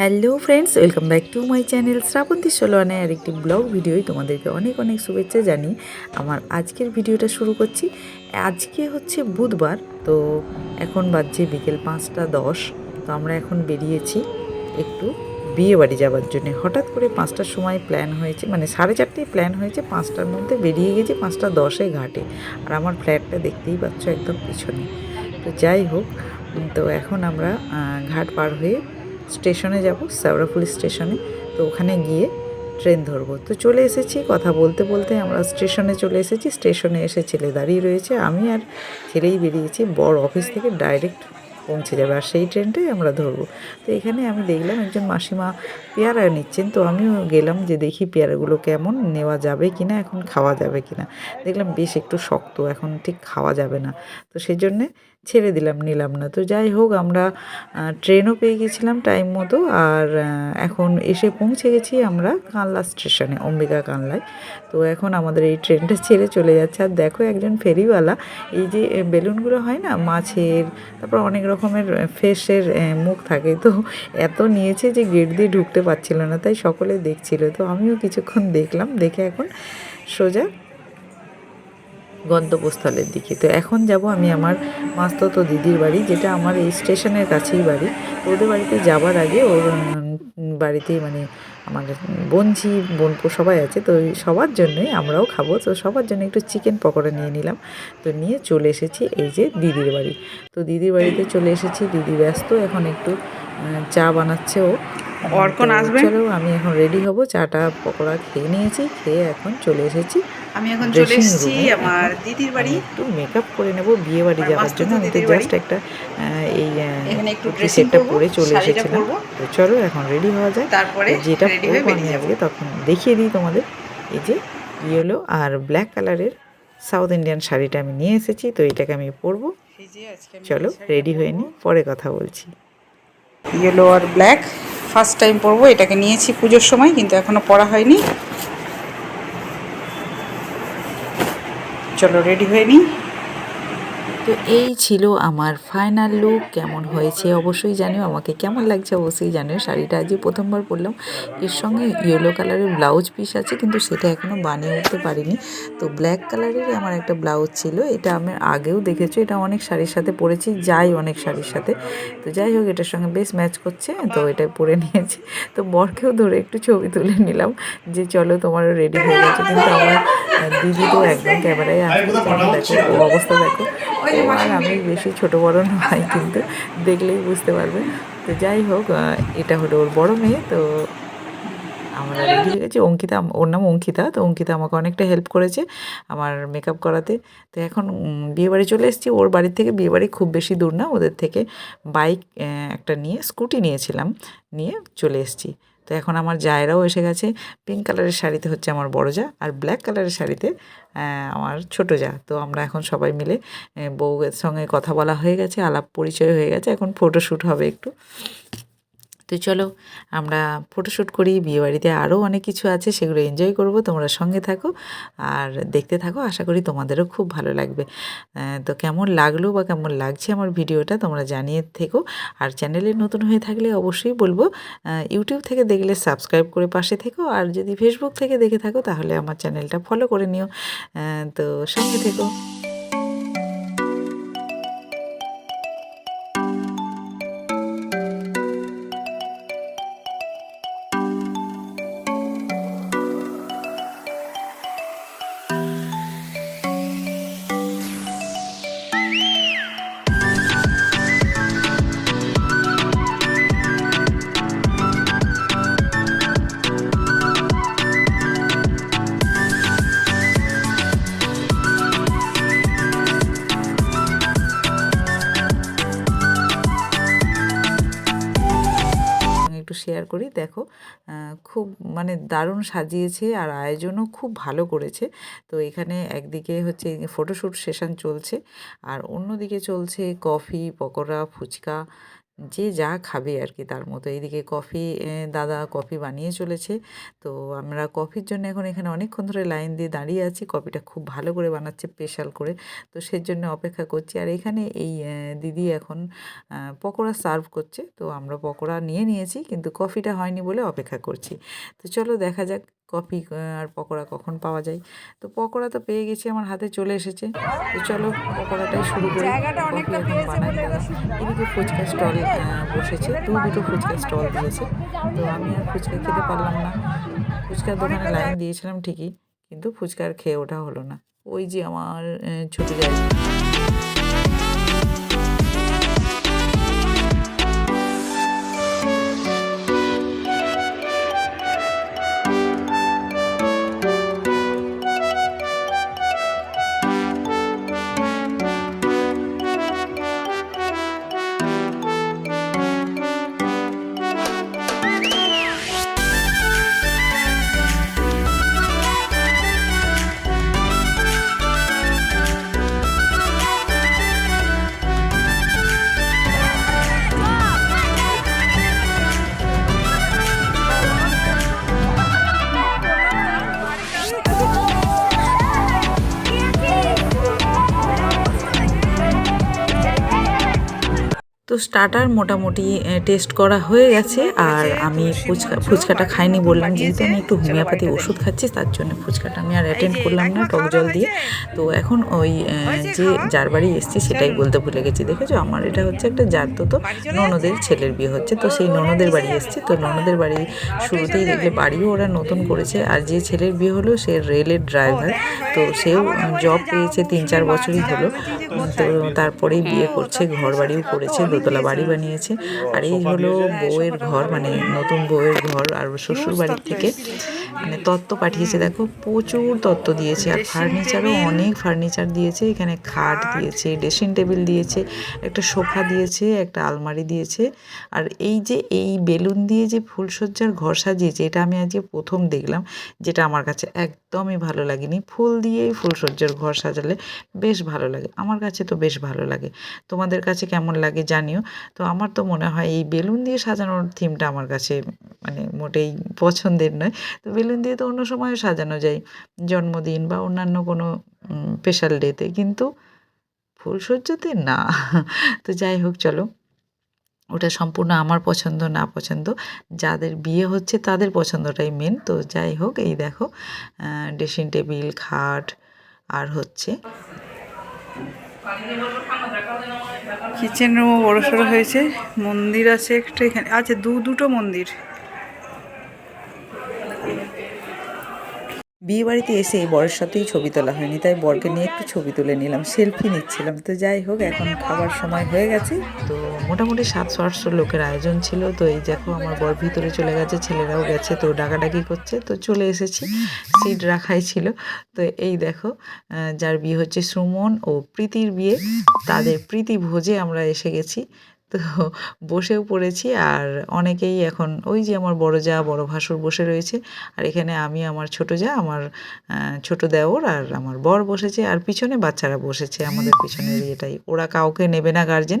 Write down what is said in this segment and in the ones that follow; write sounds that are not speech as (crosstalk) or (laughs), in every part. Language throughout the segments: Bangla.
Hello friends welcome back to my channel Srabanti সোলোয়ানে আর একটি ব্লগ ভিডিওই তোমাদেরকে অনেক অনেক শুভেচ্ছা জানি আমার আজকের ভিডিওটা শুরু করছি। আজকে হচ্ছে বুধবার, তো এখন বাজছে বিকেল পাঁচটা দশ। তো আমরা এখন বেরিয়েছি একটু বিয়ে বাড়ি যাওয়ার জন্য। হঠাৎ করে পাঁচটার সময় প্ল্যান হয়েছে মানে সাড়ে চারটেই প্ল্যান হয়েছে, পাঁচটার মধ্যে বেরিয়ে গেছি পাঁচটা দশে ঘাটে। আর আমার ফ্ল্যাটটা দেখতেই পাচ্ছ একদম পিছনে। তো যাই হোক তো এখন আমরা ঘাট পার হয়ে স্টেশনে যাব শ্যাওড়াফুলি স্টেশনে। তো ওখানে গিয়ে ট্রেন ধরবো। তো চলে এসেছি, কথা বলতে বলতে আমরা স্টেশনে চলে এসেছি। স্টেশনে এসে ছেলে দাঁড়িয়ে রয়েছে, আমি আর ছেলেই বেরিয়েছি। বড় অফিস থেকে ডাইরেক্ট পৌঁছে যাবে, আর সেই ট্রেনটাই আমরা ধরবো। তো এখানে আমি দেখলাম একজন মাসিমা পেয়ারা নিচ্ছেন। তো আমিও গেলাম যে দেখি পেয়ারাগুলো কেমন, নেওয়া যাবে কি না এখন খাওয়া যাবে কি না দেখলাম বেশ একটু শক্ত, এখন ঠিক খাওয়া যাবে না। তো সেই জন্যে ছেড়ে দিলাম, নিলাম না। তো যাই হোক, আমরা ট্রেনও পেয়ে গেছিলাম টাইম মতো আর এখন এসে পৌঁছে গেছি আমরা কানলা স্টেশনে অম্বিকা কানলায়। তো এখন আমাদের এই ট্রেনটা ছেড়ে চলে যাচ্ছে। আর দেখো একজন ফেরিওয়ালা, এই যে বেলুনগুলো হয় না, মাছের, তারপর অনেক রকমের ফেসের মুখ থাকে। তো এত নিয়েছে যে গেট দিয়ে ঢুকতে পারছিল না, তাই সকলে দেখছিল। তো আমিও কিছুক্ষণ দেখলাম, দেখে এখন সোজা গন্তব্যস্থলের দিকে। তো এখন যাব আমি আমার মাস্তত দিদির বাড়ি যেটা আমার এই স্টেশনের কাছেই বাড়ি। ওদের বাড়িতে যাবার আগে ওর উম, বাড়িতেই মানে আমার বোনঝি বোনপো সবাই আছে তো সবার জন্যই আমরাও খাব। তো সবার জন্য একটু চিকেন পকোড়া নিয়ে নিলাম। তো নিয়ে চলে এসেছি এই যে দিদির বাড়ি। তো দিদির বাড়িতে চলে এসেছি দিদি ব্যস্ত এখন একটু চা বানাচ্ছে ও। অর্কন আসবে? চলো আমি এখন রেডি হব চাটা পকোড়া খেয়ে নিয়েছি খেয়ে এখন চলে এসেছি। আমি এখন চলে এসেছি আমার দিদির বাড়ি। একটু মেকআপ করে নেব বিয়ে বাড়ি যাওয়ার জন্য। আমি তো জাস্ট একটা এই এখানে একটু সেটটা পরে চলে এসেছিলাম। তো চলো এখন রেডি হওয়া যায় তারপরে যেটা হয়ে পরবো আমি। আজকে তখন দেখিয়ে দিই তোমাদের। এই যে ইয়েলো আর ব্ল্যাক কালারের সাউথ ইন্ডিয়ান শাড়িটা আমি নিয়ে এসেছি তো এটাকে আমি পরবো। চলো রেডি হয়ে নিই পরে কথা বলছি। ইয়েলো আর ব্ল্যাক ফার্স্ট টাইম পরবো। এটাকে নিয়েছি পুজোর সময় কিন্তু এখনও পরা হয়নি। চলো রেডি হয়ে নিই। তো এই ছিল আমার ফাইনাল লুক কেমন হয়েছে অবশ্যই জানিও, আমাকে কেমন লাগছে অবশ্যই জানিও। শাড়িটা আজকে প্রথমবার পরলাম। এর সঙ্গে ইয়েলো কালারের ব্লাউজ পিস আছে, কিন্তু সেটা এখনও বানিয়ে উঠতে পারিনি। তো ব্ল্যাক কালারেরই আমার একটা ব্লাউজ ছিল, এটা আমি আগেও দেখেছি, এটা অনেক শাড়ির সাথে পরেছি, যাই অনেক শাড়ির সাথে। তো যাই হোক, এটার সঙ্গে বেশ ম্যাচ করছে, তো এটা পরে নিয়েছি। তো বরকেও ধরে একটু ছবি তুলে নিলাম, যে চলো তোমারও রেডি হয়ে গেছে। কিন্তু আমার দিদি তো একদম ক্যামেরায় যেমন দেখো ও অবস্থা দেখো। আর আমি বেশি ছোট বড় নয় কিন্তু দেখলেই বুঝতে পারবে। তো যাই হোক এটা হলো ওর বড় মেয়ে তো আমরা রেডি হয়ে গেছি। অঙ্কিতা ওর নাম অঙ্কিতা তো অঙ্কিতা আমাকে অনেকটা হেল্প করেছে আমার মেকআপ করাতে। তো এখন বিয়েবাড়ি চলে এসেছি। ওর বাড়ি থেকে বিয়েবাড়ি খুব বেশি দূর না ওদের থেকে বাইক একটা নিয়ে স্কুটি নিয়েছিলাম নিয়ে চলে এসেছি। তো এখন আমার জায়রাও এসে গেছে। পিঙ্ক কালারের শাড়িতে হচ্ছে আমার বড় যা আর ব্ল্যাক কালারের শাড়িতে আমার ছোট যা তো আমরা এখন সবাই মিলে বউয়ের সঙ্গে কথা বলা হয়ে গেছে, আলাপ পরিচয় হয়ে গেছে। এখন ফটোশ্যুট হবে একটু। তো চলো, আমরা ফটোশ্যুট করি, বিয়েবাড়িতে আরও অনেক কিছু আছে, সেগুলো এনজয় করব, তোমরা সঙ্গে থাকো। আর দেখতে থাকো, আশা করি তোমাদেরও খুব ভালো লাগবে। তো কেমন লাগল বা কেমন লাগছে আমার ভিডিওটা তোমরা জানিয়ে থেকো। আর চ্যানেলে নতুন হয়ে থাকলে অবশ্যই বলব ইউটিউব থেকে দেখলে সাবস্ক্রাইব করে পাশে থেকো। আর যদি ফেসবুক থেকে দেখে থাকো, তাহলে আমার চ্যানেলটা ফলো করে নিও। তো সঙ্গে থেকো। শেয়ার করি। দেখো খুব মানে দারুণ সাজিয়েছে আর আয়োজনও খুব ভালো করেছে। তো এখানে একদিকে হচ্ছে ফটোশ্যুট সেশন চলছে আর অন্যদিকে চলছে কফি পকোড়া, ফুচকা যে যা খাবে আর কি তার মতো। এইদিকে কফি দাদা কফি বানিয়ে চলেছে। তো আমরা কফির জন্য এখন এখানে অনেকক্ষণ ধরে লাইন দিয়ে দাঁড়িয়ে আছি। কফিটা খুব ভালো করে বানাচ্ছে স্পেশাল করে। তো সেই জন্য অপেক্ষা করছি। আর এখানে এই দিদি এখন পকোড়া সার্ভ করছে। তো আমরা পকোড়া নিয়ে নিয়েছি, কিন্তু কফিটা হয়নি বলে অপেক্ষা করছি। তো চলো দেখা যাক কফি আর পকোড়া কখন পাওয়া যায়। তো পকোড়া তো পেয়ে গেছি আমার হাতে চলে এসেছে। তো চলো পকোড়াটাই শুরু করি। এদিকে ফুচকা স্টল বসেছে। দু দুটো ফুচকা স্টল দিয়েছে। তো আমি আর ফুচকা খেতে পারলাম না। ফুচকার দোকানে লাইন দিয়েছিলাম ঠিকই কিন্তু ফুচকা আর খেয়ে ওঠা হলো না। ওই যে আমার ছোট জায়গা তো স্টার্টার মোটামুটি টেস্ট করা হয়ে গেছে। আর আমি ফুচকা, ফুচকাটা খাইনি বললাম, যেহেতু আমি একটু হোমিওপ্যাথি ওষুধ খাচ্ছি, তার জন্য ফুচকাটা আমি আর অ্যাটেন্ড করলাম না, টক জল দিয়ে। তো এখন ওই যে যার বাড়ি এসছি, সেটাই বলতে ভুলে গেছি, দেখেছ? আমার এটা হচ্ছে একটা যার তো, ননদের ছেলের বিয়ে হচ্ছে। তো সেই ননদের বাড়ি এসছি, তো ননদের বাড়ি শুরুতেই দেখলে বাড়িও ওরা নতুন করেছে। আর যে ছেলের বিয়ে হলো, সে রেলের ড্রাইভার তো সেও জব পেয়েছে তিন চার বছরই হলো। তো তারপরেই বিয়ে করছে ঘর বাড়িও করেছে দোতলা বাড়ি বানিয়েছে। আর এই হলো বউয়ের ঘর মানে নতুন বউয়ের ঘর আর শ্বশুর বাড়ির থেকে। মানে তত্ত্ব পাঠিয়েছে। দেখো প্রচুর তত্ত্ব দিয়েছে আর ফার্নিচারও অনেক ফার্নিচার দিয়েছে। এখানে খাট দিয়েছে ড্রেসিং টেবিল দিয়েছে একটা সোফা দিয়েছে একটা আলমারি দিয়েছে। আর এই যে এই বেলুন দিয়ে যে ফুলসজ্জার ঘর সাজিয়েছে এটা আমি আজকে প্রথম দেখলাম যেটা আমার কাছে একদমই ভালো লাগেনি। ফুল দিয়েই ফুলসজ্জার ঘর সাজালে বেশ ভালো লাগে। আমার কাছে তো বেশ ভালো লাগে। তোমাদের কাছে কেমন লাগে জানিও। তো আমার তো মনে হয় এই বেলুন দিয়ে সাজানোর থিমটা আমার কাছে মানে মোটেই পছন্দের নয়। তো বেলুন দিয়ে তো অন্য সময় সাজানো যায়। জন্মদিন বা অন্যান্য কোনো স্পেশাল ডেতে কিন্তু ফুলসজ্জাতে না। (laughs) তো যাই হোক, চলো। ওটা সম্পূর্ণ আমার পছন্দ, না পছন্দ। যাদের বিয়ে হচ্ছে তাদের পছন্দটাই মেন তো যাই হোক, এই দেখো ড্রেসিং টেবিল খাট, আর হচ্ছে কিচেন রুমও বড় সড়ো হয়েছে। মন্দির আছে একটা এখানে। আছে দু দুটো মন্দির। বিয়ে বাড়িতে এসে এই বরের সাথেই ছবি তোলা হয়নি, তাই বরকে নিয়ে একটু ছবি তুলে নিলাম সেলফি নিচ্ছিলাম। তো যাই হোক, এখন খাবার সময় হয়ে গেছে। তো মোটামুটি সাতশো আটশো লোকের আয়োজন ছিল, তো এই দেখো আমার বর ভিতরে চলে গেছে, ছেলেরাও গেছে, তো ডাকাডাকি করছে, তো চলে এসেছি সিট রাখাই ছিল। তো এই দেখো যার বিয়ে হচ্ছে সুমন ও প্রীতির বিয়ে, তাদের প্রীতি ভোজে আমরা এসে গেছি। তো বসেও পড়েছি আর অনেকেই এখন ওই যে আমার বড় যা, বড় ভাসুর বসে রয়েছে আর এখানে আমি, আমার ছোট যা, আমার ছোট দেওর আর আমার বর বসেছে আর পিছনে বাচ্চারা বসেছে আমাদের পিছনের এটাই। ওরা কাউকে নেবে না গার্জেন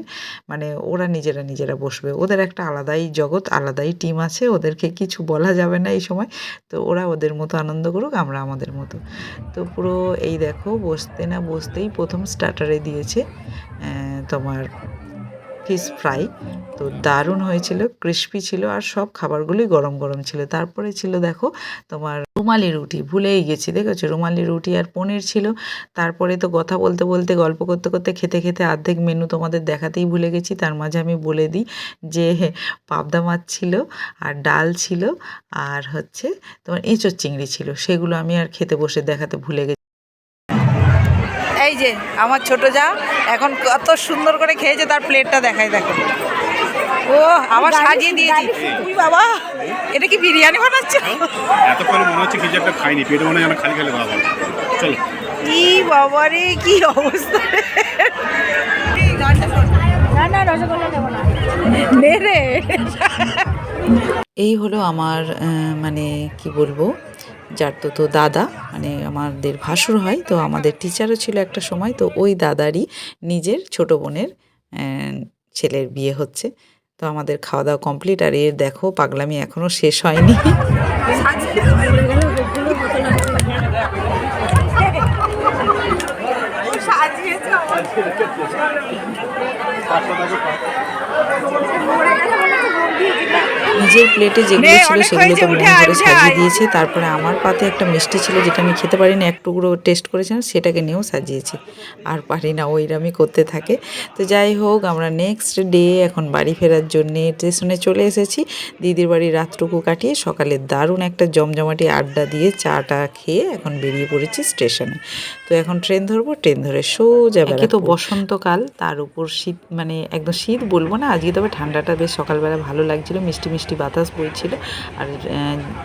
মানে ওরা নিজেরা নিজেরা বসবে। ওদের একটা আলাদাই জগৎ, আলাদাই টিম আছে, ওদেরকে কিছু বলা যাবে না এই সময়। তো ওরা ওদের মতো আনন্দ করুক, আমরা আমাদের মতো। তো পুরো এই দেখো, বসতে না বসতেই প্রথম স্টার্টারে দিয়েছে তোমার ফিশ ফ্রাই তো দারুণ হয়েছিল ক্রিস্পি ছিল আর সব খাবারগুলোই গরম গরম ছিল। তারপরে ছিল দেখো তোমার রুমালি রুটি, ভুলেই গেছি, দেখেছ? রুমালি রুটি আর পনির ছিল। তারপরে তো কথা বলতে বলতে, গল্প করতে করতে, খেতে খেতে অর্ধেক মেনু তোমাদের দেখাতেই ভুলে গেছি। তার মাঝে আমি বলে দিই যে, পাবদা মাছ ছিল আর ডাল ছিল আর হচ্ছে তোমার এঁচোর চিংড়ি ছিল। সেগুলো আমি আর খেতে বসে দেখাতে ভুলে গেছি। এই যে আমার ছোট যা এখন কত সুন্দর করে খেয়েছে তার প্লেটটা দেখাই দেখো। ও আবার সাজিয়ে দিয়েছি। উই বাবা এটা কি বিরিয়ানি বানাচ্ছে? এতক্ষণ মনে হচ্ছে কিছু একটা খাইনি পেটে মনে হয় খালি খালি খাওয়া চলো। কি বাবা রে কি অবস্থা রে। নে রে। এই হলো আমার মানে কি বলব? যার তো তো দাদা মানে আমাদের ভাসুর হয় তো আমাদের টিচারও ছিল একটা সময় তো ওই দাদারই নিজের ছোট বোনের ছেলের বিয়ে হচ্ছে। তো আমাদের খাওয়া দাওয়া কমপ্লিট আর এর দেখো পাগলামি এখনও শেষ হয়নি। নিজের প্লেটে যেগুলো ছিল সেগুলো তো মন করে সাজিয়ে। দিয়েছে। তারপরে আমার পাতে একটা মিষ্টি ছিল যেটা আমি খেতে পারিনি এক টুকরো টেস্ট করেছিলাম সেটাকে নিয়েও সাজিয়েছি। আর পারি না ওইরামই করতে থাকে। তো যাই হোক আমরা নেক্সট ডে এখন বাড়ি ফেরার জন্যে স্টেশনে চলে এসেছি। দিদির বাড়ি রাতটুকু কাটিয়ে সকালে দারুণ একটা জমজমাটি আড্ডা দিয়ে চাটা খেয়ে এখন বেরিয়ে পড়েছি স্টেশনে তো এখন ট্রেন ধরবো ট্রেন ধরে সোজা একে তো বসন্তকাল তার উপর শীত মানে একদম শীত বলব না আজকে তবে ঠান্ডাটা বেশ সকালবেলা ভালো লাগছিল মিষ্টি মিষ্টি বাতাস বইছিল। আর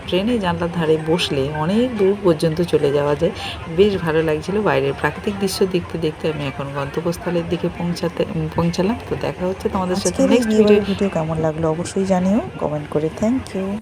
ট্রেনে জানলার ধারে বসলে অনেক দূর পর্যন্ত চলে যাওয়া যায়। বেশ ভালো লাগছিল বাইরের প্রাকৃতিক দৃশ্য দেখতে দেখতে আমি এখন গন্তব্যস্থলের দিকে পৌঁছাতে পৌঁছালাম। তো দেখা হচ্ছে তোমাদের সাথে নেক্সট ভিডিও ভিডিও কেমন লাগল অবশ্যই জানিও কমেন্ট করে থ্যাংক ইউ